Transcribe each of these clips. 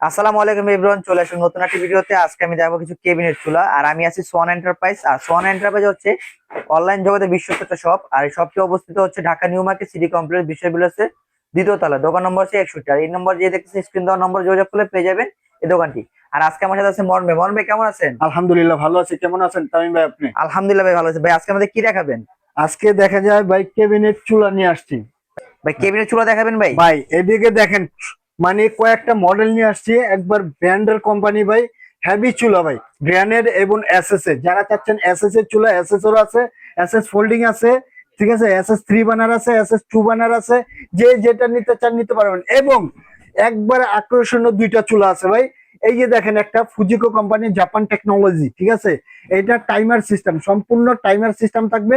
আসসালামু আলাইকুম এভরিওয়ান চলে আসুন নতুন একটি ভিডিওতে। আজকে আমি দেখাবো কিছু কেবিনেট চুলা আর আমি আছি সোয়ান এন্টারপ্রাইজ আর সোয়ান এন্টারপ্রাইজ হচ্ছে অনলাইন জগতে বিশ্বস্ত একটা শপ আর এই শপটি অবস্থিত হচ্ছে Dhaka new market city complex বিশ্ববিলাসের দ্বিতীয় তলা। দোকান নম্বর হচ্ছে একষট্টি। আর এই নম্বর যে দেখতেছেন স্ক্রিন দেওয়ার নম্বর যোগাযোগ করলে পেয়ে যাবেন এই দোকানটি। আর আজকে আমার সাথে আছে মর্মে। মর্মে কেমন আছেন? আলহামদুলিল্লাহ ভালো আছি। কেমন আছেন তামিম ভাই আপনি? আলহামদুলিল্লাহ ভাই ভালো আছে। ভাই আজকে আমাদের কি দেখাবেন? আজকে দেখা যায় ভাই কেবিনেট চুলা নিয়ে আসছি। ভাই কেবিনেট চুলা দেখাবেন ভাই? ভাই এদিকে দেখেন মানে কয়েকটা মডেল নিয়ে আসছি। একবার ব্র্যান্ডের কোম্পানি ভাই হেভি চুলা ভাই ব্র্যান্ডের এবং এসএস এর যারা চাচ্ছেন এসএস এর চুলা এসএস এর আছে এসএস ফোল্ডিং আছে, ঠিক আছে? এসএস থ্রি বানার আছে এসএস টু বানার আছে, যে যেটা নিতে চান নিতে পারবেন। এবং একবার আকর্ষণীয় দুইটা চুলা আছে ভাই। এই যে দেখেন একটা ফুজিকো কোম্পানি জাপান টেকনোলজি ঠিক আছে? এটা টাইমার সিস্টেম সম্পূর্ণ টাইমার সিস্টেম থাকবে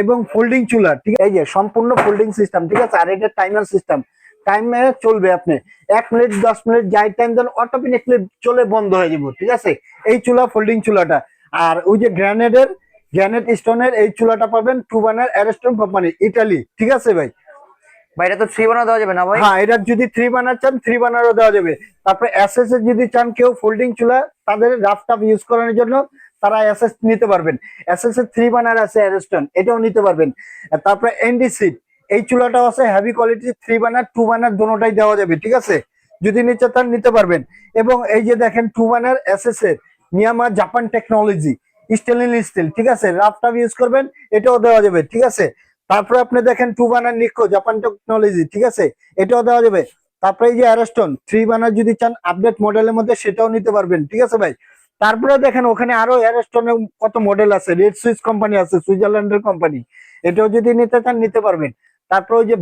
এবং ফোল্ডিং চুলা, ঠিক এই যে সম্পূর্ণ ফোল্ডিং সিস্টেম ঠিক আছে? আর এটা টাইমার সিস্টেম টাইমে চলবে আপনি। এক মিনিট দশ মিনিট যাই টাইম দেন অটোমেটিকলি চলে বন্ধ হয়ে যাব ঠিক আছে? এই চুলা ফোল্ডিং চুলাটা। আর ওই যে গ্রানেডের গ্রানেড স্টোনের এই চুলাটা পাবেন টুবানের অ্যারেস্টন কোম্পানি ইটালি ঠিক আছে ভাই? ভাই এটা তো থ্রি বানা দেওয়া যাবে না ভাই? হ্যাঁ এটা যদি থ্রি বানার চান থ্রি বানারও দেওয়া যাবে। তারপরে এসএস এর যদি চান কেউ ফোল্ডিং চুলা তাদের রাফ টাফ ইউজ করানোর জন্য তারা এসএস নিতে পারবেন। এসএস এর থ্রি বানার আছে অ্যারেস্টন এটাও নিতে পারবেন। তারপরে এনডি সিট এই চুলাটাও আছে heavy quality three burner two burner দোনোটাই দেওয়া যাবে, ঠিক আছে? যদি নিতে তার নিতে পারবেন। এবং এই যে দেখেন টু বানার এসএস এর নিয়ামা জাপান টেকনোলজি স্টেনলেস স্টিল ঠিক আছে? রাফ টাফ ইউজ করবেন, এটাও দেওয়া যাবে, ঠিক আছে? তারপরে আপনি দেখেন টু বানার নিকো জাপান টেকনোলজি ঠিক আছে? এটাও দেওয়া যাবে। তারপরে এই যে অ্যারেস্টন থ্রি বানার যদি চান আপডেট মডেলের মধ্যে সেটাও নিতে পারবেন, ঠিক আছে ভাই? তারপরে দেখেন ওখানে আরও অ্যারেস্টনের কত মডেল আছে রেড সুইচ কোম্পানি আছে সুইজারল্যান্ডের কোম্পানি এটাও যদি নিতে চান, নিতে পারবেন। তারপরে ওই যে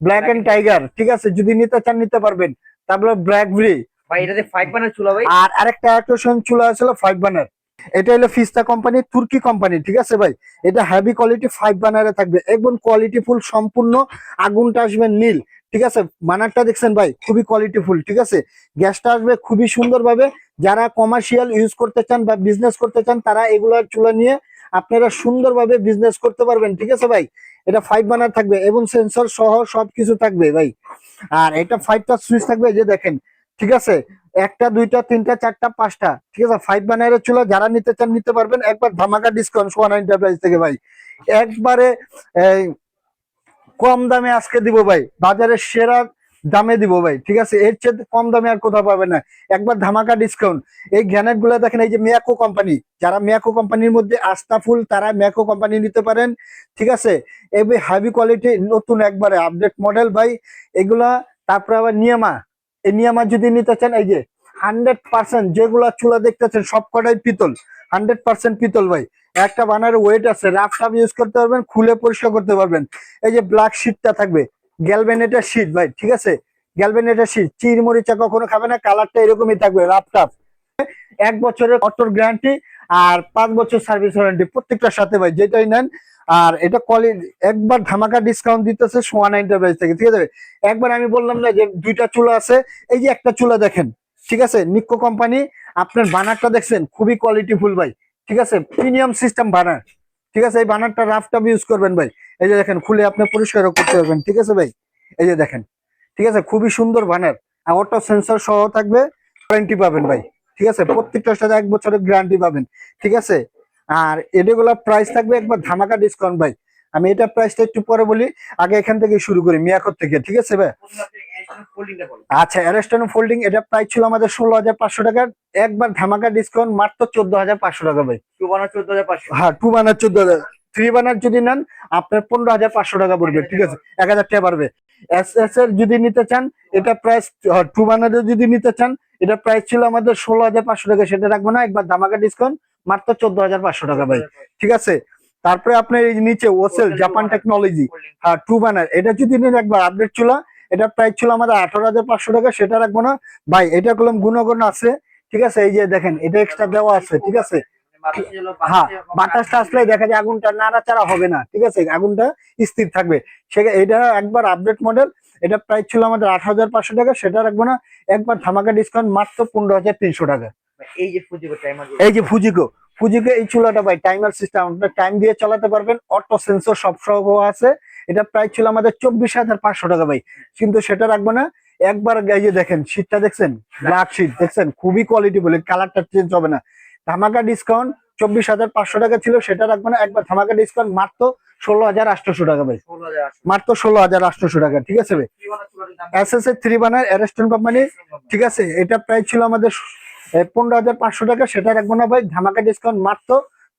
ব্ল্যাক এন্ড টাইগার ঠিক আছে? যদি নিতে চান নিতে পারবেন। তারপরে ব্ল্যাক ব্রি ভাই এটাতে ফাইভ বানার চুলা ভাই। আর আরেকটা আকর্ষণ চুলা ছিল ফাইভ বানার এটা হলো ফিস্তা কোম্পানি তুর্কি কোম্পানি ঠিক আছে ভাই? এটা হেভি কোয়ালিটি ফাইভ বানারে থাকবে। একদম কোয়ালিটি ফুল সম্পূর্ণ আগুনটা আসবে নীল ঠিক আছে? বানারটা দেখছেন ভাই? খুবই কোয়ালিটি ফুল ঠিক আছে? গ্যাসটা আসবে খুবই সুন্দর ভাবে যারা কমার্শিয়াল ইউজ করতে চান বা বিজনেস করতে চান তারা এগুলার চুলা নিয়ে আপনারা সুন্দরভাবে বিজনেস করতে পারবেন, ঠিক আছে ভাই? এটা ফাইভ বানার থাকবে এবং সেন্সর সহ সবকিছু থাকবে ভাই। আর এটা ফাইভটা সুইচ থাকবে যে দেখেন, ঠিক আছে? একটা, দুইটা, তিনটা, চারটা, পাঁচটা, ঠিক আছে? ফাইভ বানারের চুলা, যারা নিতে চান নিতে পারবেন। একবার ধামাকা ডিসকাউন্ট সোয়ান এন্টারপ্রাইজ থেকে ভাই। একবারে কম দামে আজকে দিব ভাই। বাজারের সেরা দামে দিব ভাই, ঠিক আছে? এর চেয়ে কম দামে আর কোথাও পাবে না। একবার ধামাকা ডিসকাউন্ট এই গ্যানেটগুলো দেখেন, এই যে মিয়াকো কোম্পানি যারা মিয়াকো কোম্পানির মধ্যে আস্তাফুল, তারা মিয়াকো কোম্পানি নিতে পারেন, ঠিক আছে? এই হাইভি কোয়ালিটি নতুন একবারে আপডেট মডেল ভাই। এগুলা, তারপরে আবার নিয়ামা। এই নিয়ামা যদি নিতে চান, এই যে হান্ড্রেড পার্সেন্ট যেগুলা চুলা দেখতেছেন, সব কটাই পিতল। হান্ড্রেড পার্সেন্ট পিতল ভাই। একটা বানার ওয়েট আছে রাফ টাফ ইউজ করতে পারবেন, খুলে পরিষ্কার করতে পারবেন। এই যে ব্ল্যাক শিটটা থাকবে গ্যালভেনেটের শিট ভাই, ঠিক আছে? গ্যালভেনেটের শিট চিরমরিচা কখনো খাবে না, কালারটা এরকমই থাকবে রাফ টাফ এক বছরের অটোর গ্যারান্টি আর পাঁচ বছর সার্ভিস ওয়ারেন্টি প্রত্যেকটার সাথে ভাই, যেটাই নেন। আর এটা কোয়ালিটি একবার ধামাকা ডিসকাউন্ট দিতেছে সোয়ান এন্টারপ্রাইজ থেকে, ঠিক আছে একবার আমি বললাম না যে দুইটা চুলা আছে, এই যে একটা চুলা দেখেন, ঠিক আছে? নিক্কো কোম্পানি আপনার বানারটা দেখছেন, খুবই কোয়ালিটি ফুল ভাই, ঠিক আছে? প্রিমিয়াম সিস্টেম বানার ঠিক আছে, এই বানারটা রাফ টাফ ইউজ করবেন ভাই। এই যে দেখেন, খুলে আপনি পরিষ্কারও করতে পারবেন। ঠিক আছে ভাই? এই যে দেখেন। ঠিক আছে, খুবই সুন্দর বানার অটো সেন্সর সহ থাকবে ওয়ারেন্টি পাবেন ভাই। ঠিক আছে, প্রত্যেকটার সাথে এক বছরের গ্যারান্টি পাবেন। ঠিক আছে? আর এগুলা প্রাইস থাকবে একবার ধামাকা ডিসকাউন্ট ভাই। আমি এটা প্রাইসটা একটু পরে বলি, আগে এখান থেকে শুরু করি মিয়াকর থেকে। ঠিক আছে ভাই? আচ্ছা অ্যারেস্টন ফোল্ডিং এটা প্রাইস ছিল আমাদের ষোলো হাজার পাঁচশো টাকার। একবার ধামাকা ডিসকাউন্ট মাত্র চোদ্দ হাজার পাঁচশো টাকা ভাই। টু বানার চোদ্দ হাজার পাঁচশো। হ্যাঁ টু বানার চোদ্দ হাজার। থ্রি বানার যদি নেন আপনার পনেরো হাজার পাঁচশো টাকা পড়বে ঠিক আছে? এক হাজার টাকা পারবে এস এস এর যদি নিতে চান এটা প্রাইস টু বানারের যদি নিতে চান এটা প্রাইস ছিল আমাদের ষোলো হাজার পাঁচশো টাকা। সেটা রাখব না একবার ধামাকা ডিসকাউন্ট মাত্র চোদ্দ হাজার পাঁচশো টাকা ভাই ঠিক আছে? তারপরে আপনার এই নিচে ওসেল জাপান টেকনোলজি হ্যাঁ টু বানার এটা যদি নেন একবার আপডেট চুলা এটা প্রাইস ছিল আমাদের আঠারো হাজার পাঁচশো টাকা সেটা রাখব না। ভাই এটা করলাম গুণগণ আছে ঠিক আছে? এই যে দেখেন এটা এক্সট্রা দেওয়া আছে ঠিক আছে? হ্যাঁ বাতাসটা আসলে দেখা যায় আগুনটা নাড়াচাড়া হবে না ঠিক আছে? আগুনটা স্থির থাকবে। সে এটা একবার আপডেট মডেল এটা প্রাইস ছিল আমাদের আট হাজার পাঁচশো টাকা সেটা রাখব না। একবার ধামাকা ডিসকাউন্ট মাত্র পনেরো হাজার তিনশো টাকা। এই যে ফুজিকো টাইমার এই যে ফুজিকো ফুজিকো এই চুলাটা ভাই টাইমার সিস্টেম আপনার টাইম দিয়ে চালাতে পারবেন অটো সেন্সর সব সহ আছে। এটা প্রাইস ছিল আমাদের চব্বিশ হাজার পাঁচশো টাকা ভাই। কিন্তু সেটা রাখব না। একবার এই দেখেন শীতটা দেখছেন? ব্ল্যাক শীত দেখছেন? খুবই কোয়ালিটি বলে কালারটা চেঞ্জ হবে না। ধামাকা ডিসকাউন্ট চব্বিশ হাজার পাঁচশো টাকা ছিল সেটা রাখব না। একবার ধামাকা ডিসকাউন্ট মাত্র ষোলো হাজার আটশোশো টাকা ভাই। মাত্র ষোলো হাজার আটশোশো টাকা ঠিক আছে ভাই? এস এস এর থ্রি বানার অ্যারেস্টন কোম্পানি ঠিক আছে? এটা প্রাইস ছিল আমাদের পনেরো হাজার পাঁচশো টাকা সেটা রাখব না ভাই। ধামাকা ডিসকাউন্ট মাত্র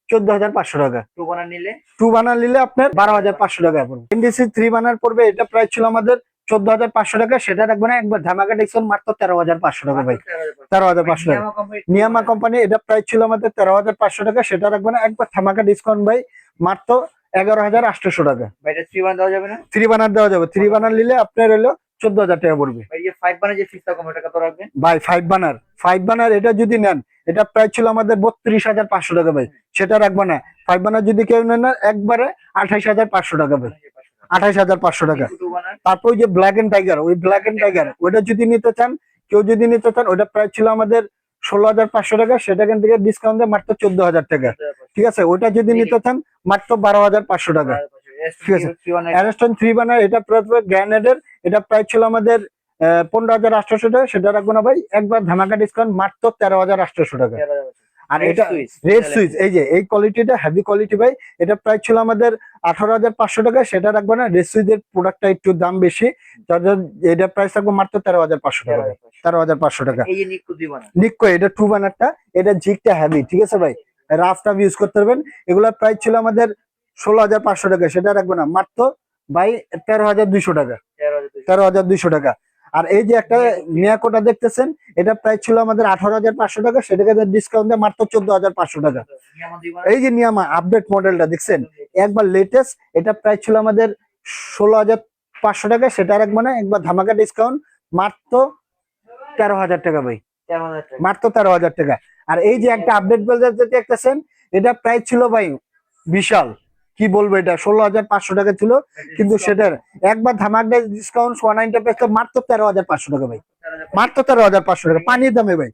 চোদ্দ হাজার পাঁচশো টাকা। টু বানার নিলে? টু বানার নিলে আপনার বারো হাজার পাঁচশো টাকা। পড়বে এনডিসি থ্রি বানার পড়বে এটা প্রাইস ছিল আমাদের চোদ্দ হাজার পাঁচশো টাকা সেটা রাখব না একবার ধামাকা ডিসকাউন্ট মাত্র তেরো হাজার পাঁচশো টাকা ভাই। তেরো হাজার পাঁচশো টাকা। নিয়ামা কোম্পানি এটা প্রাইস ছিল আমাদের তেরো হাজার পাঁচশো টাকা সেটা রাখব না একবার ধামাকা ডিসকাউন্ট ভাই মাত্র এগারো হাজার আটশোশো টাকা। থ্রি বান দেওয়া যাবে না? থ্রি বানার দেওয়া যাবে। থ্রি বানার নিলে আপনার হলো চোদ্দ হাজার টাকা পড়বে। ভাই ফাইভ বানের ফাইভ বানার। ফাইভ বানার এটা যদি নেন এটা প্রাইস ছিল আমাদের বত্রিশ হাজার পাঁচশো টাকা ভাই সেটা রাখব না। ফাইভ বানার যদি কেউ নেন একবারে আঠাইশ হাজার পাঁচশো টাকা ভাই। আঠাইশ হাজার পাঁচশো টাকা। তারপর যে ব্ল্যাক এন্ড টাইগার ওই ব্ল্যাক এন্ড টাইগার ওইটা যদি নিতে চান কেউ যদি নিতে চান ওইটা প্রাইস ছিল আমাদের ষোলো হাজার পাঁচশো টাকা সেটা এখান থেকে ডিসকাউন্ট দেয় মাত্র চোদ্দ হাজার টাকা। ঠিক আছে ওইটা যদি নিতে চান মাত্র বারো হাজার পাঁচশো টাকা। ঠিক আছে। অ্যারেস্টন থ্রি বানার এটা গ্র্যানেডের এটা প্রাইস ছিল আমাদের পনেরো হাজার আটশোশো টাকা সেটা রাখব না ভাই একবার ধামাকা ডিসকাউন্ট মাত্র তেরো হাজার আটশোশো টাকা। আর এটা রেড সুইচ এই যে এই কোয়ালিটিটা হেভি কোয়ালিটি ভাই এটা প্রাইস ছিল আমাদের আঠারো হাজার পাঁচশো টাকা সেটা রাখব না রেড সুইচের প্রোডাক্টটা একটু দাম বেশি এটা প্রাইস রাখব মাত্র তেরো হাজার পাঁচশো টাকা তেরো হাজার পাঁচশো। টাকা। নিক্কো এটা টু বানারটা এটা জিগটা হেভি ঠিক আছে ভাই? রাফ টাফ ইউজ করতে পারবেন এগুলোর প্রাইস ছিল আমাদের ষোলো হাজার পাঁচশো টাকা সেটা রাখব না মাত্র ভাই তেরো হাজার দুইশো টাকা। তেরো হাজার দুইশো টাকা। আর এই যে একটা মিয়াকোটা দেখতেছেন এটা প্রাইস ছিল আমাদের আঠারো হাজার পাঁচশো টাকা সেটাকে ডিসকাউন্ট দিয়ে মাত্র চোদ্দ হাজার পাঁচশো টাকা। এই যে নিয়ামা আপডেট মডেলটা দেখছেন একবার লেটেস্ট এটা প্রাইস ছিল আমাদের ষোলো হাজার পাঁচশো টাকা সেটা রাখব না একবার ধামাকা ডিসকাউন্ট মাত্র তেরো হাজার টাকা ভাই। তেরো মাত্র তেরো হাজার টাকা। আর এই যে একটা আপডেট বেলজার যেটা দেখতেছেন এটা প্রাইস ছিল ভাই বিশাল। কি বলব এটা? ষোলো হাজার পাঁচশো টাকা ছিল কিন্তু সেটার একবার ধামাকা ডিসকাউন্ট ওয়ান নাইনটি পেয়েছে মাত্র তেরো হাজার পাঁচশো টাকা ভাই। তেরো মাত্র তেরো হাজার পাঁচশো টাকা পানির দামে ভাই।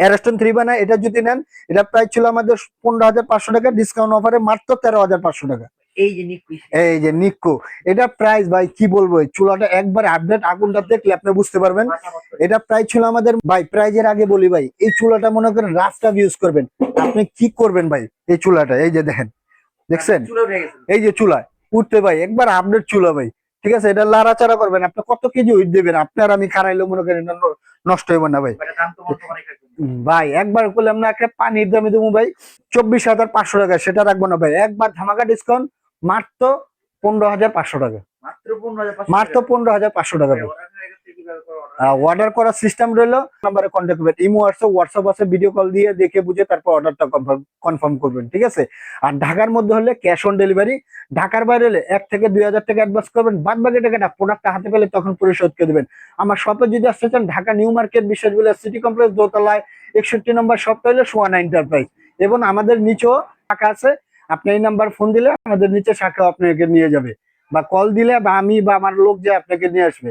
অ্যারাস্টন থ্রি বানা। এটা যদি নেন এটা প্রাইস ছিল আমাদের পনেরো হাজার পাঁচশো টাকা ডিসকাউন্ট অফারে মাত্র তেরো হাজার পাঁচশো টাকা। এই যে নিকু এই যে নিক্কো এটা প্রাইস ভাই কি বলব চুলাটা একবার আপডেট আগুনটা দেখলে আপনি বুঝতে পারবেন। এটা প্রাইস ছিল আমাদের ভাই প্রাইজের আগে বলি ভাই এই চুলাটা মনে করেন রাস্তা ইউজ করবেন। আপনি কি করবেন ভাই এই চুলাটা? এই যে দেখেন। দেখছেন? উঠে এই যে চুলা উঠতে ভাই একবার আপডেট চুলা ভাই। ঠিক আছে? এটা লাড়াচাড়া করবেন। আপনি কত কেজি উইট দেবেন? আপনার আমি খারাইলে মনে করেন নষ্ট হইব না ভাই। ভাই একবার করলাম না একটা পানির দামে দেবো ভাই। চব্বিশ হাজার পাঁচশো টাকা। সেটা রাখব না ভাই। একবার ধামাকা ডিসকাউন্ট মাত্র পনেরো হাজার পাঁচশো টাকা। মাত্র পনেরো হাজার পাঁচশো মাত্র টাকা। পনেরো হাজার পাঁচশো টাকা ভাই। অর্ডার করার সিস্টেম রইল। নাম্বারে কন্ট্যাক্ট করবেন। ইমো হোয়াটসঅ্যাপ হোয়াটসঅ্যাপ আছে ভিডিও কল দিয়ে দেখে বুঝে তারপর অর্ডারটা কনফার্ম করবেন, ঠিক আছে? আর ঢাকার মধ্যে হলে ক্যাশ অন ডেলিভারি ঢাকার বাইরে হলে এক থেকে দুই হাজার টাকা অ্যাডভান্স করবেন। বাদ বাকি টাকাটা প্রোডাক্টটা হাতে পেলে তখন পরিশোধ করে দেবেন। আমার শপে যদি আসতে চান, ঢাকা নিউ মার্কেট বিশ্বাসগুলো সিটি কমপ্লেক্স দোতলায়, একষট্টি নম্বর শপটা হলো সোয়ানা এন্টারপ্রাইজ এবং আমাদের নিচেও শাখা আছে। আপনি এই নাম্বার ফোন দিলে আমাদের নিচে শাখা আপনাকে নিয়ে যাবে। বা কল দিলে বা আমি বা আমার লোক যে আপনাকে নিয়ে আসবে।